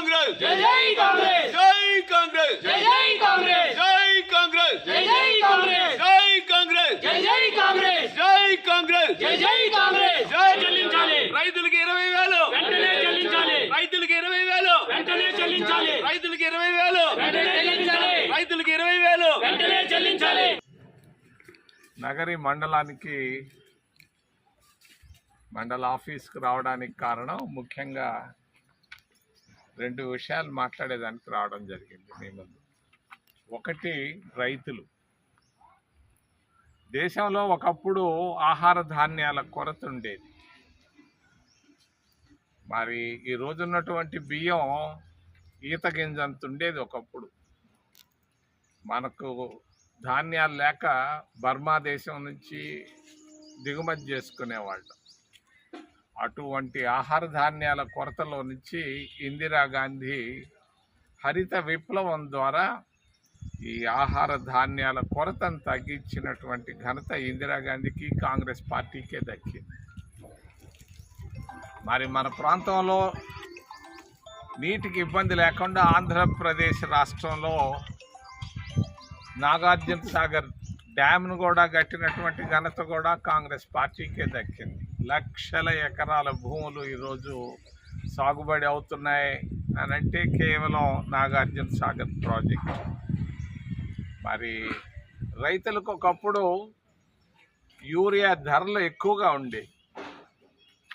కాంగ్రెస్ జై జై కాంగ్రెస్ జై కాంగ్రెస్ జై జై కాంగ్రెస్ జై కాంగ్రెస్ జై జై కాంగ్రెస్ జై కాంగ్రెస్ జై జై కాంగ్రెస్ జై కాంగ్రెస్ జై జై కాంగ్రెస్ జై చెల్లించాలి రైతులకి ఇరవై వేలు వెంటనే చెల్లించాలి రైతులకి ఇరవై వేలు వెంటనే చెల్లించాలి రైతులకి ఇరవై వేలు వెంటనే చెల్లించాలి రైతులకి ఇరవై వేలు వెంటనే చెల్లించాలి నగరి మండలానికి మండల ఆఫీస్కి రావడానికి కారణం ముఖ్యంగా రెండు విషయాలు మాట్లాడేదానికి రావడం జరిగింది మీ ముందు. ఒకటి రైతులు. దేశంలో ఒకప్పుడు ఆహార ధాన్యాల కొరత ఉండేది. మరి ఈ రోజున్నటువంటి బియ్యం ఈత గింజంత ఉండేది ఒకప్పుడు. మనకు ధాన్యాలు లేక బర్మా దేశం నుంచి దిగుమతి చేసుకునేవాళ్ళు. అటువంటి ఆహార ధాన్యాల కొరతలో నుంచి ఇందిరాగాంధీ హరిత విప్లవం ద్వారా ఈ ఆహార ధాన్యాల కొరతను తగ్గించినటువంటి ఘనత ఇందిరాగాంధీకి కాంగ్రెస్ పార్టీకే దక్కింది. మరి మన ప్రాంతంలో నీటికి ఇబ్బంది లేకుండా ఆంధ్రప్రదేశ్ రాష్ట్రంలో నాగార్జున సాగర్ డ్యామ్ను కూడా కట్టినటువంటి ఘనత కూడా కాంగ్రెస్ పార్టీకే దక్కింది. లక్షల ఎకరాల భూములు ఈరోజు సాగుబడి అవుతున్నాయి అని అంటే కేవలం నాగార్జున సాగర్ ప్రాజెక్ట్. మరి రైతులకు ఒకప్పుడు యూరియా ధరలు ఎక్కువగా ఉండేవి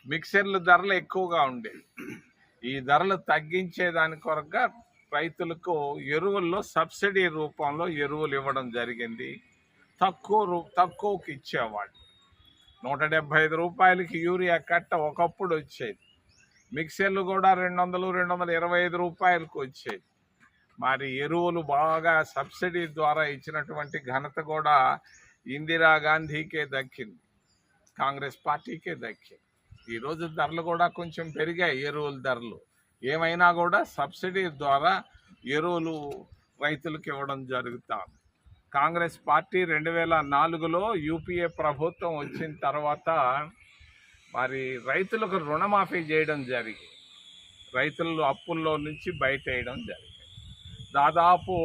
మిక్సర్ల ధరలు ఎక్కువగా ఉండేవి ఈ ధరలు తగ్గించే దాని కొరగా రైతులకు ఎరువుల్లో సబ్సిడీ రూపంలో ఎరువులు ఇవ్వడం జరిగింది. తక్కువ రూ తక్కువకి ఇచ్చేవాళ్ళు. నూట డెబ్బై ఐదు రూపాయలకి యూరియా కట్ట ఒకప్పుడు వచ్చేది. మిక్సర్లు కూడా రెండు వందలు రెండు వందల ఇరవై ఐదు రూపాయలకు వచ్చేది. మరి ఎరువులు బాగా సబ్సిడీ ద్వారా ఇచ్చినటువంటి ఘనత కూడా ఇందిరాగాంధీకే దక్కింది. కాంగ్రెస్ పార్టీకే దక్కింది. ఈరోజు ధరలు కూడా కొంచెం పెరిగాయి ఎరువుల ధరలు. ఏమైనా కూడా సబ్సిడీ ద్వారా ఎరువులు రైతులకు ఇవ్వడం జరుగుతుంది. కాంగ్రెస్ పార్టీ రెండు వేల నాలుగులో యూపీఏ ప్రభుత్వం వచ్చిన తర్వాత మరి రైతులకు రుణమాఫీ చేయడం జరిగింది. రైతులు అప్పుల్లో నుంచి బయటేయడం జరిగింది. దాదాపు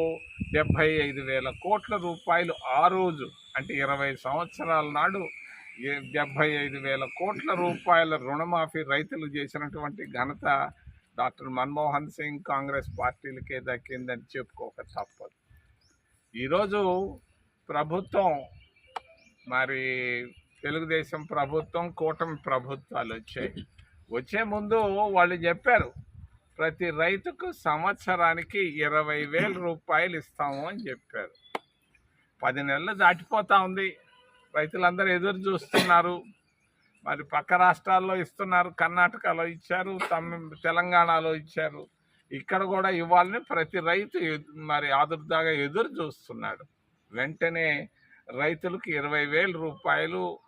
డెబ్భై ఐదు వేల కోట్ల రూపాయలు ఆ రోజు అంటే ఇరవై సంవత్సరాల నాడు డెబ్భై ఐదు వేల కోట్ల రూపాయల రుణమాఫీ రైతులు చేసినటువంటి ఘనత డాక్టర్ మన్మోహన్ సింగ్ కాంగ్రెస్ పార్టీలకే దక్కిందని చెప్పుకోక తప్పదు. ఈరోజు ప్రభుత్వం మరి తెలుగుదేశం ప్రభుత్వం కూటమి ప్రభుత్వాలు వచ్చాయి. వచ్చే ముందు వాళ్ళు చెప్పారు ప్రతి రైతుకు సంవత్సరానికి ఇరవై వేల రూపాయలు ఇస్తాము అని చెప్పారు. పది నెలలు దాటిపోతా ఉంది. రైతులందరూ ఎదురు చూస్తున్నారు. మరి పక్క రాష్ట్రాల్లో ఇస్తున్నారు కర్ణాటకలో ఇచ్చారు తమి తెలంగాణలో ఇచ్చారు. ఇక్కడ కూడా ఇవ్వాలని ప్రతి రైతు మరి ఆదుర్దాగా ఎదురు చూస్తున్నాడు. వెంటనే రైతులకు ఇరవై వేల రూపాయలు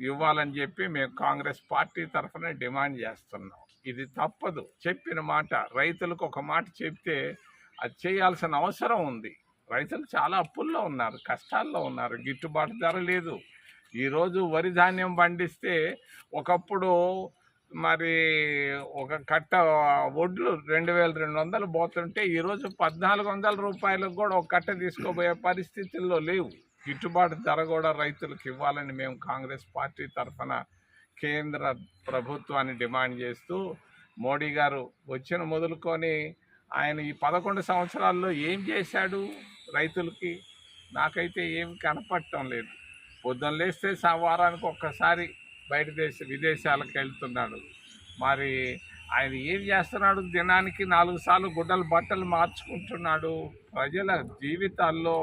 ఇవ్వాలని చెప్పి మేము కాంగ్రెస్ పార్టీ తరఫున డిమాండ్ చేస్తున్నాం. ఇది తప్పదు. చెప్పిన మాట రైతులకు ఒక మాట చెప్తే అది చేయాల్సిన అవసరం ఉంది. రైతులు చాలా అప్పుల్లో ఉన్నారు కష్టాల్లో ఉన్నారు గిట్టుబాటు ధర లేదు. ఈరోజు వరి ధాన్యం పండిస్తే ఒకప్పుడు మరి ఒక కట్ట వడ్లు రెండు వేల రెండు వందలు పోతుంటే ఈరోజు పద్నాలుగు వందల రూపాయలకు కూడా ఒక కట్ట తీసుకోబోయే పరిస్థితుల్లో లేవు. గిట్టుబాటు ధర కూడా రైతులకు ఇవ్వాలని మేము కాంగ్రెస్ పార్టీ తరఫున కేంద్ర ప్రభుత్వాన్ని డిమాండ్ చేస్తూ మోడీ గారు వచ్చిన మొదలుకొని ఆయన ఈ పదకొండు సంవత్సరాల్లో ఏం చేశాడు రైతులకి? నాకైతే ఏం కనపడటం లేదు. పొద్దున్న లేస్తే సా- వారానికి ఒక్కసారి బయట దేశ విదేశాలకు వెళ్తున్నాడు. మరి ఆయన ఏం చేస్తున్నాడు? దినానికి నాలుగు సార్లు గుడ్డలు బట్టలు మార్చుకుంటున్నాడు. ప్రజల జీవితాల్లో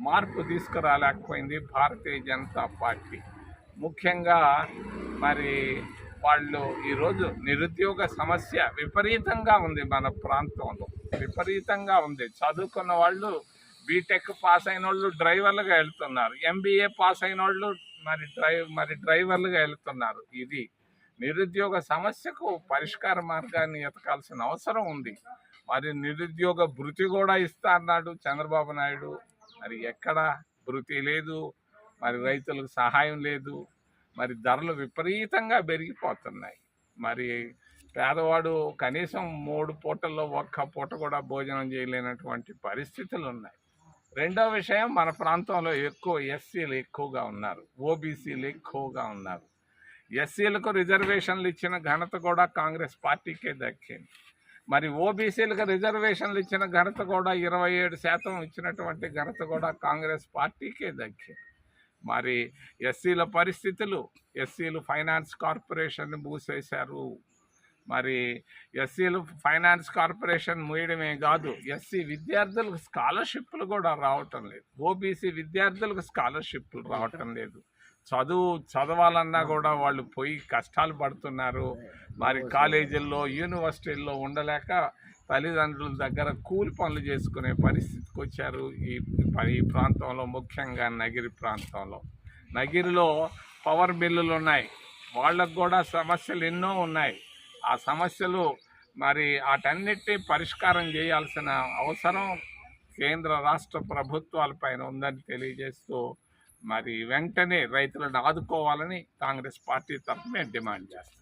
మార్పు తీసుకురాలేకపోయింది భారతీయ జనతా పార్టీ. ముఖ్యంగా మరి వాళ్ళు ఈరోజు నిరుద్యోగ సమస్య విపరీతంగా ఉంది మన ప్రాంతంలో. విపరీతంగా ఉంది. చదువుకున్న వాళ్ళు బీటెక్ పాస్ అయిన వాళ్ళు డ్రైవర్లుగా వెళ్తున్నారు. ఎంబీఏ పాస్ అయిన వాళ్ళు మరి డ్రైవ్ మరి డ్రైవర్లుగా వెళ్తున్నారు. ఇది నిరుద్యోగ సమస్యకు పరిష్కార మార్గాన్ని ఎతకాల్సిన అవసరం ఉంది. మరి నిరుద్యోగ భృతి కూడా ఇస్తా అన్నాడు చంద్రబాబు నాయుడు. మరి ఎక్కడ భృతి లేదు మరి రైతులకు సహాయం లేదు మరి ధరలు విపరీతంగా పెరిగిపోతున్నాయి. మరి పేదవాడు కనీసం మూడు పూటల్లో ఒక్క పూట కూడా భోజనం చేయలేనటువంటి పరిస్థితులు ఉన్నాయి. రెండో విషయం మన ప్రాంతంలో ఎక్కువ ఎస్సీలు ఎక్కువగా ఉన్నారు ఓబీసీలు ఎక్కువగా ఉన్నారు. ఎస్సీలకు రిజర్వేషన్లు ఇచ్చిన ఘనత కూడా కాంగ్రెస్ పార్టీకే దక్కింది. మరి ఓబీసీలకు రిజర్వేషన్లు ఇచ్చిన ఘనత కూడా ఇరవై ఏడు శాతం ఇచ్చినటువంటి ఘనత కూడా కాంగ్రెస్ పార్టీకే దక్కింది. మరి ఎస్సీల పరిస్థితులు ఎస్సీలు ఫైనాన్స్ కార్పొరేషన్ మూసేశారు మరి ఎస్సీలు ఫైనాన్స్ కార్పొరేషన్ మూయడమే కాదు ఎస్సీ విద్యార్థులకు స్కాలర్షిప్లు కూడా రావటం లేదు. ఓబీసీ విద్యార్థులకు స్కాలర్షిప్లు రావటం లేదు. చదువు చదవాలన్నా కూడా వాళ్ళు పోయి కష్టాలు పడుతున్నారు. మరి కాలేజీల్లో యూనివర్సిటీల్లో ఉండలేక తల్లిదండ్రుల దగ్గర కూలి పనులు చేసుకునే పరిస్థితికి వచ్చారు ఈ ఈ ప్రాంతంలో ముఖ్యంగా నగిరి ప్రాంతంలో. నగిరిలో పవర్ బిల్లులు ఉన్నాయి. వాళ్ళకు కూడా సమస్యలు ఎన్నో ఉన్నాయి. ఆ సమస్యలు మరి వాటన్నిటి పరిష్కారం చేయాల్సిన అవసరం కేంద్ర రాష్ట్ర ప్రభుత్వాలపైన ఉందని తెలియజేస్తూ మరి వెంటనే రైతులను ఆదుకోవాలని కాంగ్రెస్ పార్టీ తరఫు మేము డిమాండ్ చేస్తాం